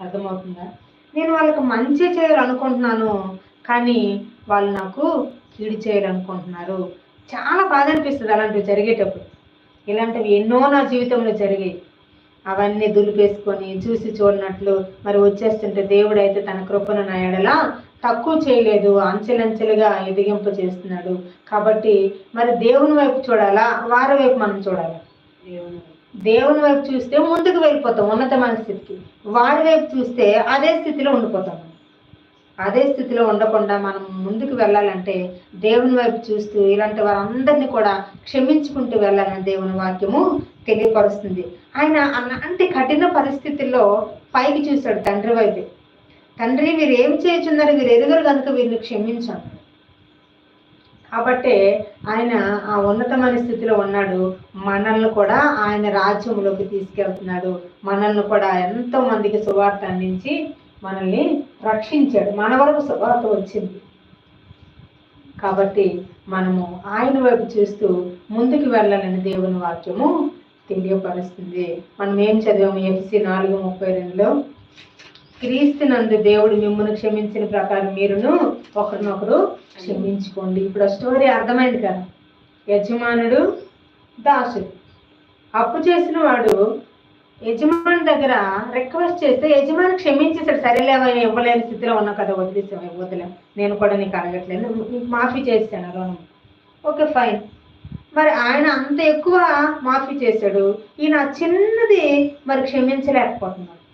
అర్థమవుతుందా? నేను వాళ్ళకి మంచి చేయాలనుకుంటున్నాను కానీ వాళ్ళు నాకు కీడు చేయాలనుకుంటున్నారు. చాలా బాధ అనిపిస్తుంది అలాంటివి జరిగేటప్పుడు. ఇలాంటివి ఎన్నో నా జీవితంలో జరిగాయి. అవన్నీ దులిపేసుకొని చూసి చూడనట్లు మరి వచ్చేస్తుంటే దేవుడు అయితే తన కృపను నా ఎడలా తక్కువ చేయలేదు అంచెలంచెలుగా ఎదిగింపు చేస్తున్నాడు. కాబట్టి మరి దేవుని వైపు చూడాలా? వారి వైపు మనం చూడాలా? దేవుని దేవుని వైపు చూస్తే ముందుకు వెళ్ళిపోతాం ఉన్నతమైన స్థితికి. వారి వైపు చూస్తే అదే స్థితిలో ఉండిపోతాం. అదే స్థితిలో ఉండకుండా మనం ముందుకు వెళ్ళాలంటే దేవుని వైపు చూస్తూ ఇలాంటి వారందరినీ కూడా క్షమించుకుంటూ వెళ్ళాలని దేవుని వాక్యము తెలియపరుస్తుంది. ఆయన అలాంటి కఠిన పరిస్థితుల్లో పైకి చూశాడు తండ్రి వైపు. తండ్రి వీరు ఏం చేయుచున్నారు? వీరు ఎదుగురు కనుక వీరిని క్షమించాను కాబట్టి ఆయన ఆ ఉన్నతమైన స్థితిలో ఉన్నాడు. మనల్ని కూడా ఆయన రాజ్యంలోకి తీసుకెళ్తున్నాడు. మనల్ని కూడా ఎంతో మందికి సువార్త అందించి మనల్ని రక్షించాడు. మన వరకు సువార్త వచ్చింది. కాబట్టి మనము ఆయన వైపు చూస్తూ ముందుకు వెళ్ళాలని దేవుని వాక్యము తెలియపరుస్తుంది. మనం ఏం చదివాము? ఎఫ్సి నాలుగు ముప్పై రెండులో క్రీస్తునందు దేవుడు మిమ్మల్ని క్షమించిన ప్రకారం మీరును ఒకరినొకరు క్షమించుకోండి. ఇప్పుడు ఆ స్టోరీ అర్థమైంది కదా? యజమానుడు దాసుడు. అప్పు చేసిన వాడు యజమాని దగ్గర రిక్వెస్ట్ చేస్తే యజమాని క్షమించేసాడు సరేలేవా ఇవ్వలేని స్థితిలో ఉన్నా కదా వదిలేసావు? వదిలే నేను కూడా నీకు అడగట్లేదు. మాఫీ చేస్తాను రుణం ఓకే ఫైన్. మరి ఆయన అంత ఎక్కువ మాఫీ చేశాడు. ఈయన చిన్నది మరి క్షమించలేకపోతున్నాడు.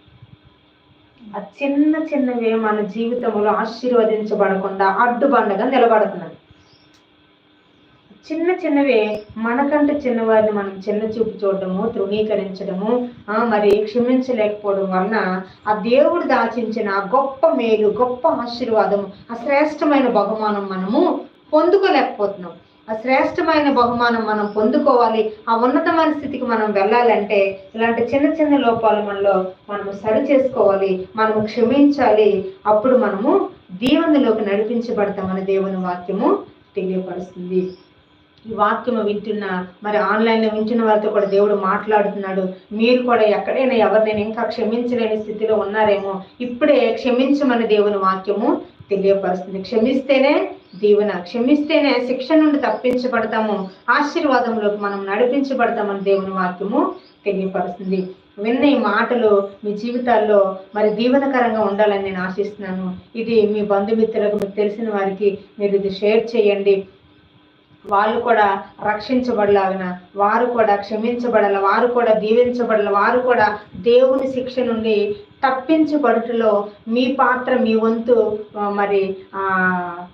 ఆ చిన్న చిన్నవి మన జీవితంలో ఆశీర్వదించబడకుండా అడ్డుబండగా నిలబడుతున్నాయి చిన్న చిన్నవే మనకంటే చిన్నవారిని మనం చిన్న చూపు చూడడము తృణీకరించడము మరి క్షమించలేకపోవడం వలన ఆ దేవుడు దాచించిన గొప్ప మేలు గొప్ప ఆశీర్వాదము ఆ శ్రేష్టమైన బహుమానం మనము పొందుకోలేకపోతున్నాం. ఆ శ్రేష్టమైన బహుమానం మనం పొందుకోవాలి ఆ ఉన్నతమైన స్థితికి మనం వెళ్ళాలంటే ఇలాంటి చిన్న చిన్న లోపాలు మనలో మనము సరి చేసుకోవాలి మనము క్షమించాలి. అప్పుడు మనము దీవెనలోకి నడిపించబడతామని దేవుని వాక్యము తెలియపరుస్తుంది. ఈ వాక్యము వింటున్న మరి ఆన్లైన్లో వింటున్న వారితో కూడా దేవుడు మాట్లాడుతున్నాడు. మీరు కూడా ఎక్కడైనా ఎవరినైనా ఇంకా క్షమించలేని స్థితిలో ఉన్నారేమో ఇప్పుడే క్షమించమని దేవుని వాక్యము తెలియపరుస్తుంది. క్షమిస్తేనే దీవెన క్షమిస్తేనే శిక్ష నుండి తప్పించబడతాము. ఆశీర్వాదంలోకి మనం నడిపించబడతామని దేవుని వాక్యము తెలియపరుస్తుంది. విన్న ఈ మాటలు మీ జీవితాల్లో మరి దీవెనకరంగా ఉండాలని నేను ఆశిస్తున్నాను. ఇది మీ బంధుమిత్రులకు మీకు తెలిసిన వారికి మీరు ఇది షేర్ చేయండి. వాళ్ళు కూడా రక్షించబడలాగిన వారు కూడా క్షమించబడాల వారు కూడా దీవించబడాల వారు కూడా దేవుని శిక్ష నుండి తప్పించబడుటలో మీ పాత్ర మీ వంతు మరి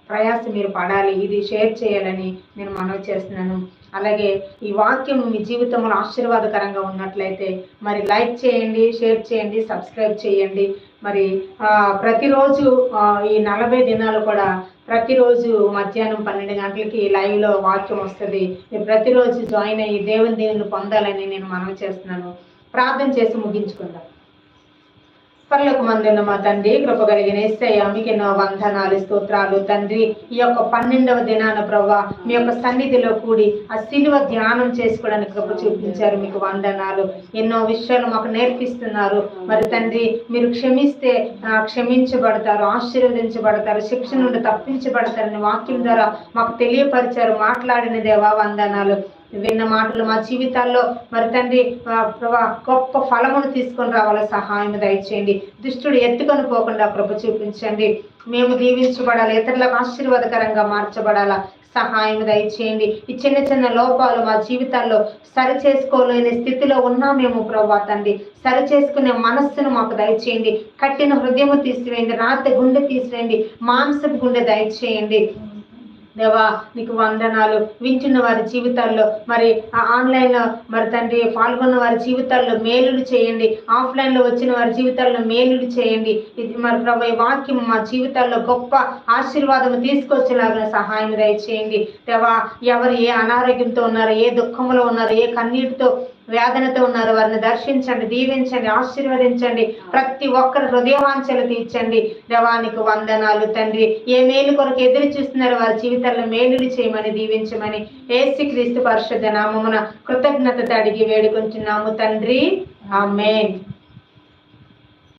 ప్రయాస మీరు పడాలి. ఇది షేర్ చేయాలని నేను మనవి చేస్తున్నాను. అలాగే ఈ వాక్యం మీ జీవితంలో ఆశీర్వాదకరంగా ఉన్నట్లయితే మరి లైక్ చేయండి షేర్ చేయండి సబ్స్క్రైబ్ చేయండి. మరి ప్రతిరోజు ఈ నలభై దినాలు కూడా ప్రతిరోజు మధ్యాహ్నం పన్నెండు గంటలకి లైవ్లో వాక్యం వస్తుంది. మీరు ప్రతిరోజు జాయిన్ అయ్యి దేవుని దేవుని పొందాలని నేను మనవి చేస్తున్నాను. ప్రార్థన చేసి ముగించుకుందాం. పరలోక మందున్న మా తండ్రి కృప కలిగిన ఏసయ్య మీకు ఎన్నో వందనాలు స్తోత్రాలు. తండ్రి ఈ యొక్క పన్నెండవ దినాన ప్రభా మీ యొక్క సన్నిధిలో కూడి ఆ సిలువ ధ్యానం చేసుకోవడానికి కృప చూపించారు మీకు వందనాలు. ఎన్నో విషయాలు మాకు నేర్పిస్తున్నారు. మరి తండ్రి మీరు క్షమిస్తే క్షమించబడతారు ఆశీర్వదించబడతారు శిక్ష నుండి తప్పించబడతారని వాక్యం ద్వారా మాకు తెలియపరిచారు మాట్లాడిన దేవా వందనాలు. విన్న మాటలు మా జీవితాల్లో మరి తండ్రి ప్రభా గొప్ప ఫలమును తీసుకొని రావాల సహాయం దయచేయండి. దుష్టుడు ఎత్తుకొని పోకుండా ప్రభు చూపించండి. మేము దీవించబడాలి ఇతరులకు ఆశీర్వాదకరంగా మార్చబడాలా సహాయం దయచేయండి. ఈ చిన్న చిన్న లోపాలు మా జీవితాల్లో సరి చేసుకోలేని స్థితిలో ఉన్నామేమో ప్రభా తండ్రి. సరి చేసుకునే మనస్సును మాకు దయచేయండి. కట్టిన హృదయము తీసివేయండి రాత్రి గుండె తీసివేయండి మాంసపు గుండె దయచేయండి. దేవా నీకు వందనాలు. వింటున్న వారి జీవితాల్లో మరి ఆ మరి తండ్రి పాల్గొన్న వారి జీవితాల్లో మేలులు చేయండి. ఆఫ్లైన్లో వచ్చిన వారి జీవితాల్లో మేలులు చేయండి. ఇది మరి ప్రభు ఈ వాక్యం మా జీవితాల్లో గొప్ప ఆశీర్వాదం తీసుకొచ్చేలాగా సహాయం దయచేయండి. దేవా ఎవరు ఏ అనారోగ్యంతో ఉన్నారు ఏ దుఃఖంలో ఉన్నారు ఏ కన్నీటితో వేదనతో ఉన్నారు. వారిని దర్శించండి దీవించండి ఆశీర్వదించండి. ప్రతి ఒక్కరి హృదయవాంఛలు తీర్చండి. దేవానికి వందనాలు తండ్రి. ఏ మేలు కొరకు ఎదురు చూస్తున్నారు వారి జీవితాల్లో మేలులు చేయమని దీవించమని. ఏసి క్రీస్తు పరిషత్ నామమున కృతజ్ఞత అడిగి వేడుకుంటున్నాము తండ్రి. ఆమెన్.